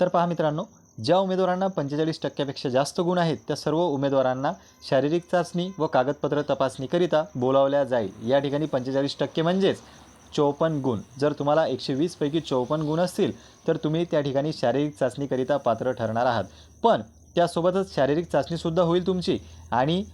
तर पहा मित्रांनो ज्या उमेदवारांना पंचेचाळीस टक्क्यापेक्षा जास्त गुण आहेत त्या सर्व उमेदवारांना शारीरिक चाचणी व कागदपत्र तपासणीकरिता बोलावल्या जाईल. या ठिकाणी पंचेचाळीस टक्के म्हणजेच चौपन्न गुण. जर तुम्हाला एकशे वीसपैकी चौपन्न गुण असतील तर तुम्ही त्या ठिकाणी शारीरिक चाचणीकरिता पात्र ठरणार आहात. पण त्यासोबतच शारीरिक चाचणीसुद्धा होईल तुमची आणि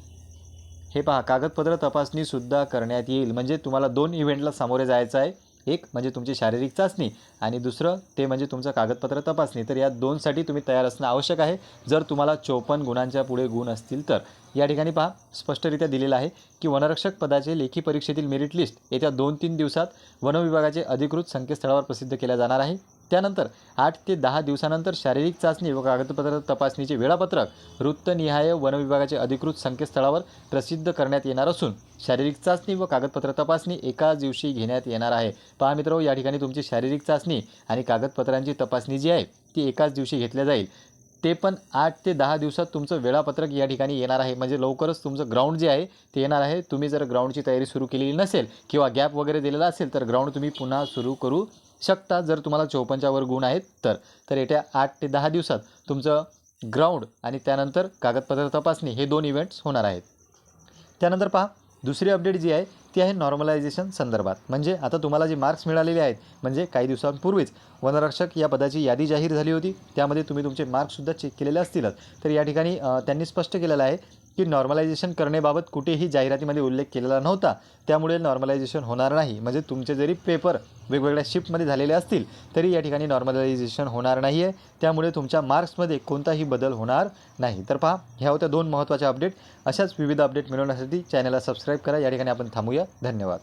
हे पहा कागदपत्र तपासणीसुद्धा करण्यात येईल. म्हणजे तुम्हाला दोन इव्हेंटला सामोरे जायचं आहे. एक म्हणजे तुमची शारीरिक चाचणी आणि दुसरं ते म्हणजे तुमचं कागदपत्र तपासणी. तर या दोनसाठी तुम्ही तयार असणं आवश्यक आहे. जर तुम्हाला चोपन्न गुणांच्या पुढे गुण असतील तर. या ठिकाणी पहा स्पष्टरित्या दिलेलं आहे की वनरक्षक पदाचे लेखी परीक्षेतील मेरिट लिस्ट येत्या दोन तीन दिवसात वनविभागाचे अधिकृत संकेतस्थळावर प्रसिद्ध केल्या जाणार आहे. त्यानंतर आठ ते दहा दिवसानंतर शारीरिक चाचणी व कागदपत्र तपासणीचे वेळापत्रक वृत्तनिहाय वनविभागाचे अधिकृत संकेतस्थळावर प्रसिद्ध करण्यात येणार असून शारीरिक चाचणी व कागदपत्र तपासणी एकाच दिवशी घेण्यात येणार आहे. पहा मित्र या ठिकाणी तुमची शारीरिक चाचणी आणि कागदपत्रांची तपासणी जी आहे ती एकाच दिवशी घेतल्या जाईल. ते पण आठ ते दहा दिवसात तुमचं वेळापत्रक या ठिकाणी येणार आहे. म्हणजे लवकरच तुमचं ग्राउंड जे आहे ते येणार आहे. तुम्ही जर ग्राउंडची तयारी सुरू केलेली नसेल किंवा गॅप वगैरे दिलेला असेल तर ग्राउंड तुम्ही पुन्हा सुरू करू शकता जर तुम्हाला चौपन्नच्या गुण आहेत तर. तर येत्या आठ ते दहा दिवसात तुमचं ग्राउंड आणि त्यानंतर कागदपत्र तपासणी हे दोन इव्हेंट्स होणार आहेत. त्यानंतर पहा दुसरी अपडेट जी आहे ती आहे नॉर्मलायझेशन संदर्भात. म्हणजे आता तुम्हाला जे मार्क्स मिळालेले आहेत म्हणजे काही दिवसांपूर्वीच वनरक्षक या पदाची यादी जाहीर झाली होती. त्यामध्ये तुम्ही तुमचे मार्क्ससुद्धा चेक केलेले असतीलच. तर या ठिकाणी त्यांनी स्पष्ट केलेलं आहे की नॉर्मलायझेशन करण्याबाबत कुठेही जाहिरातीमध्ये उल्लेख केलेला नव्हता. त्यामुळे नॉर्मलायझेशन होणार नाही. म्हणजे तुमचे जरी पेपर वेगवेगळ्या शिफ्टमध्ये झालेले असतील तरी या ठिकाणी नॉर्मलायझेशन होणार नाही आहे त्यामुळे तुमच्या मार्क्समध्ये कोणताही बदल होणार नाही. तर पहा ह्या होत्या दोन महत्त्वाच्या अपडेट अशाच विविध अपडेट मिळवण्यासाठी चॅनलला सबस्क्राईब करा. या ठिकाणी आपण थांबूया. धन्यवाद.